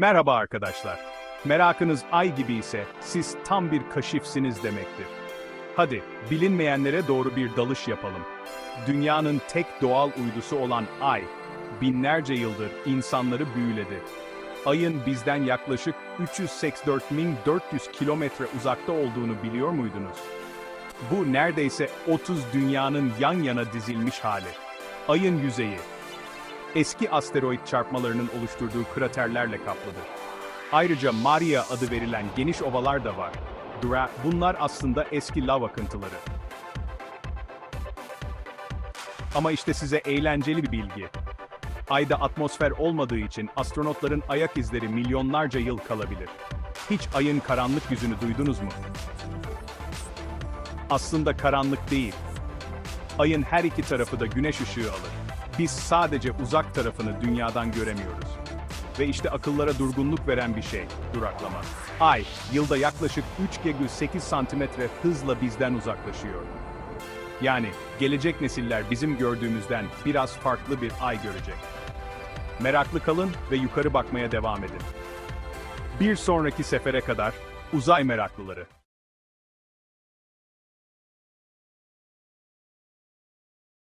Merhaba arkadaşlar. Merakınız ay gibi ise siz tam bir kaşifsiniz demektir. Hadi bilinmeyenlere doğru bir dalış yapalım. Dünyanın tek doğal uydusu olan ay, binlerce yıldır insanları büyüledi. Ayın bizden yaklaşık 384.400 kilometre uzakta olduğunu biliyor muydunuz? Bu neredeyse 30 dünyanın yan yana dizilmiş hali. Ayın yüzeyi, eski asteroid çarpmalarının oluşturduğu kraterlerle kaplıdır. Ayrıca Maria adı verilen geniş ovalar da var. Dura- Bunlar aslında eski lav akıntıları. Ama işte size eğlenceli bir bilgi. Ayda atmosfer olmadığı için astronotların ayak izleri milyonlarca yıl kalabilir. Hiç ayın karanlık yüzünü duydunuz mu? Aslında karanlık değil. Ayın her iki tarafı da güneş ışığı alır. Biz sadece uzak tarafını dünyadan göremiyoruz. Ve işte akıllara durgunluk veren bir şey, duraklama. Ay, yılda yaklaşık 3,8 santimetre hızla bizden uzaklaşıyor. Yani gelecek nesiller bizim gördüğümüzden biraz farklı bir ay görecek. Meraklı kalın ve yukarı bakmaya devam edin. Bir sonraki sefere kadar uzay meraklıları.